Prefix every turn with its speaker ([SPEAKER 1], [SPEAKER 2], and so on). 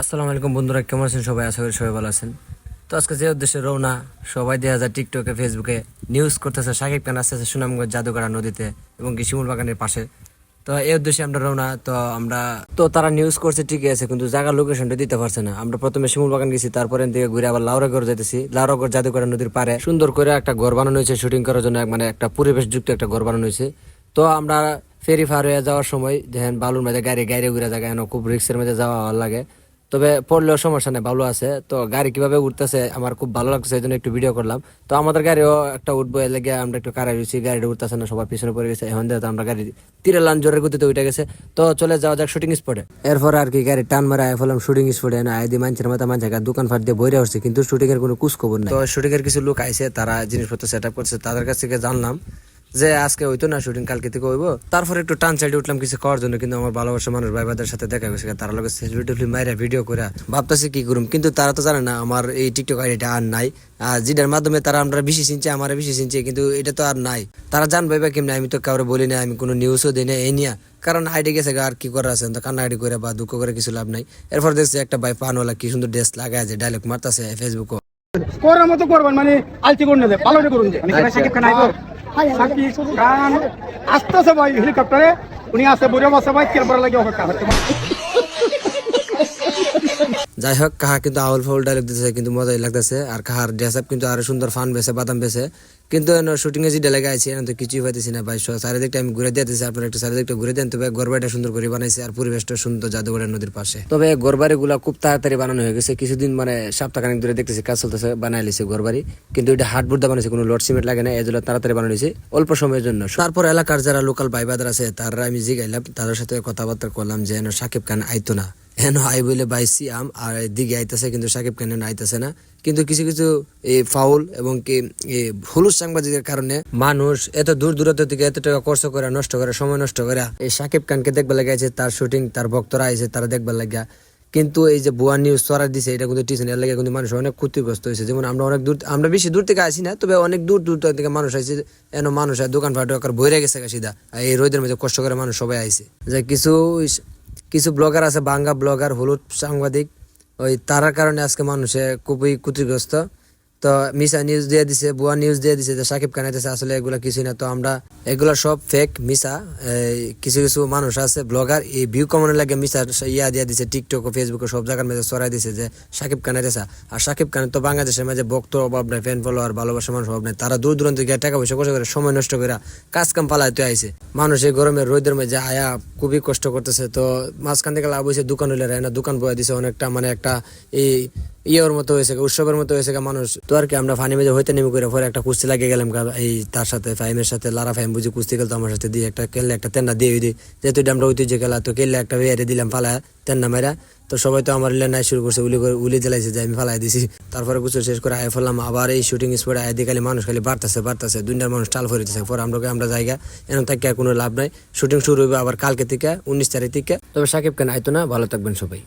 [SPEAKER 1] আসসালামু আলাইকুম বন্ধুরা, কেমন আছেন সবাই? আশা করি সবাই ভালো আছেন। তো আজকে যে উদ্দেশ্যে রওনা, সবাই দেখা যায় টিকটকে ফেসবুকে নিউজ করতেছে সাকিব খান আসতেছে সুনামগঞ্জ জাদুগড়া নদীতে এবং কি শিমুল বাগানের পাশে। তো এই উদ্দেশ্যে আমরা রওনা, তো আমরা, তো তারা নিউজ করছে, ঠিকই আছে, কিন্তু জায়গার লোকেশনটা দিতে পারছে না। আমরা প্রথমে শিমুল বাগান গেছি, তারপরে থেকে ঘুরে আবার লাউরাগড় যেতেছি লাউরাগড় জাদুগড়া নদীর পারে সুন্দর করে একটা ঘর বানানো হয়েছে শুটিং করার জন্য মানে একটা পরিবেশ যুক্ত একটা ঘর বানানো হয়েছে। তো আমরা ফেরি পার হয়ে যাওয়ার সময়, দেখেন বালুর মধ্যে গাড়ি গাড়ি ঘুরে জায়গায় খুব রিক্সের মধ্যে যাওয়া লাগে। তবে পড়লেও সমস্যা নেই, ভালো আছে। তো গাড়ি কীভাবে উঠতেছে আমার খুব ভালো লাগছে এই জন্য একটু ভিডিও করলাম। তো আমাদের গাড়িও একটা উঠবো, এর লেগে আমরা একটু কারে রয়েছি, গাড়িটা উঠতেছে না, সবার পিছনে পড়ে গেছে। এখন দেখো আমরা গাড়ি তীরে লান জোরের গতিতে উঠে গেছে, তো চলে যাওয়া যাক শুটিং স্পটে এরপর আর কি গাড়ি টান মারা আয় ফেলাম শুটিং স্পটে না আয় দিয়ে মানছের মাথা মানছে দোকান ফাট দিয়ে বইরে আসছে কিন্তু শুটিং এর কোনো কুচ খবর নাই। তো শুটিং এর কিছু লোক আইছে, তারা জিনিসপত্র সেট আপ করছে, তাদের কাছ থেকে জানলাম যে আজকে হইতো না শুটিং কালকে থেকে হইব। তারপর একটু টান সাইডে উঠলাম কিছু করার জন্য কিন্তু আমার ভালোবাসা মানুষ ভাই ভাইদের সাথে দেখা গেছে তারা লোকের সেলফি টেলফি মাইরা ভিডিও করে ভাবতেছি কি করুম। কিন্তু তারা তো জানে না আমার এই টিকটক আইডিটা আর নাই। আর যেটার মাধ্যমে তারা আমরা বেশি চিনছে আমার বেশি চিনছে কিন্তু এটা তো আর নাই। তারা জানবে বা কেমনি আমি তো কাউরে বলি না আমি কোনো নিউজও দিই না এই নিয়ে। কারণ আইডি গেছে আর কি করার আছে? কান্না আইডি করে বা দুঃখ করে কিছু লাভ নাই। এরপর দেখছি একটা ভাই পানওয়ালা কি সুন্দর ড্রেস লাগায় যে ডায়লগ মারতাছে ফেসবুকে
[SPEAKER 2] করার মতো করবেন মানে আলতি করুন পালনে করুন যে। সাকিব খান আইবো সাকিব খান আসতেছে ভাই হেলিকপ্টারে উনি আসে বুড়ে বসে ভাই কেরবার লাগে করতে।
[SPEAKER 1] যাই হোক কাহা কিন্তু আউল ফাউল ডায়লগ দিতেছে, কিন্তু মজাই লাগতেছে। আর কাহার ড্রেস আপ কিন্তু আরও সুন্দর ফান বেছে, বাদাম বেছে। কিন্তু শুটিং এ যে ডেলে গাইছে এনে তো কিছুই পাইতেছি না ভাই। চারিদিকটা আমি ঘুরে দিতেছি, আপনার একটা চারিদিকটা ঘুরে দেন। তবে গরবাড়িটা সুন্দর করে বানাইছে, আর পরিবেশটা সুন্দর জাদুঘরের নদীর পাশে। তবে গরবাড়ি গুলা খুব তাড়াতাড়ি বানানো হয়ে গেছে। কিছুদিন মানে সপ্তাহখানিক ধরে দেখতেছি কাজ চলতেছে বানাই লিছে গরবাড়ি কিন্তু এটা হাট বুর্দা বানাইছে, কোনো লোড সিমেন্ট লাগে না এগুলো তাড়াতাড়ি বানানো হয়েছে, অল্প সময়ের জন্য। তারপর এলাকার যারা লোকাল ভাই আছে, তারা আমি জিগাইলাম, তাদের সাথে কথাবার্তা করলাম যে সাকিব খান আইতো না। হেন আই বলে বাই সিয়াম আর দিকে আইতাছে কিন্তু সাকিব খান আইতাছে না। কিন্তু কিছু কিছু এই ফাউল এবং কি হলুদ সাংবাদিকের কারণে মানুষ এত দূর দূরত্ব থেকে এত টাকা খরচ করে, নষ্ট করে, সময় নষ্ট করে, এই সাকিব খানকে দেখবার লাগে আছে তার শুটিং তার ভক্তরা আইছে, তারা দেখবার লাগিয়া। কিন্তু এই যে ভুয়া নিউজ ছড়া দিছে, এটা কিন্তু টিউশন এর লাগে কিন্তু মানুষ অনেক ক্ষতিগ্রস্ত হয়েছে যেমন আমরা অনেক দূর, আমরা বেশি দূর থেকে আসি না, তবে অনেক দূর দূর থেকে মানুষ আইছে, এন মানুষ দোকান ফাট বইরে গেছে সিধা। এই রোদের মধ্যে কষ্ট করে মানুষ সবাই আইছে। যে কিছু কিছু ব্লগার আছে বাঙ্গা ব্লগার হলুদ সাংবাদিক ওই তারার কারণে আজকে মানুষে খুবই ক্ষতিগ্রস্ত। তো মিসা নিউজ দিয়ে দিছে, বুয়া নিউজ দিয়ে দিছে যে সাকিব খান আইতেছে, আসলে এগুলা কিছুই না। তো আমরা, এগুলা সব ফেক মিসা কিছু কিছু মানুষ আছে ব্লগার এই ভিউ কমানোর লাগে মিসা ইয়া দিয়ে দিছে টিকটক ও ফেসবুকে সব জায়গার মধ্যে ছড়াই দিছে যে সাকিব খান আইতেছে। আর সাকিব খান তো বাংলাদেশের মাঝে ভক্ত অভাব নাই ফ্যান ফলোয়ার ভালোবাসা মানুষ অভাব নাই, তারা দূর দূরান্ত গিয়ে টাকা পয়সা কষ্ট করে, সময় নষ্ট করে কাজ কাম পালাইতে আইছে। মানুষ এই গরমে রোদের মধ্যে আয়া খুবই কষ্ট করতেছে, তো মাঝখান থেকে লাভ হয়েছে দোকান হইলে না দোকান বয়ে দিছে অনেকটা মানে একটা এই ইয়ের মতো হয়েছে উৎসবের মতো হয়েছে মানুষ। তো আর কি, আমরা ফানি মেজে হইতে নেমে করে পরে একটা কুস্তি লাগিয়ে গেলাম এই তার সাথে ফাইমের সাথে, লারা ফাইম বুঝি কুস্তি খেলতো আমার সাথে, দিয়ে একটা কেললে একটা তেন্না দিয়ে দিই। যেহেতু আমরা ঐতিহ্য খেলা, তো কেললে একটা বেয়ারে দিলাম ফালা তেন্না মেরা তো সবাই তো আমার নাই শুরু করছে, উলি করে, উলি জ্বালাইছে যে আমি ফালাই দিছি। তারপরে কিছু শেষ করে আয় ফেললাম, আবার এই শুটিং স্পটে আয় দিয়ে খালি মানুষ খালি বাড়তেছে বাড়তেছে দুনিয়ার মানুষ টাল ফরিতেছে পরে আমরা আমরা জায়গা এরকম থেকে কোনো লাভ নাই। শুটিং শুরু হবে আবার কালকে থেকে, উনিশ তারিখ থেকে। তবে সাকিব কেন আইতো না, ভালো থাকবেন সবাই।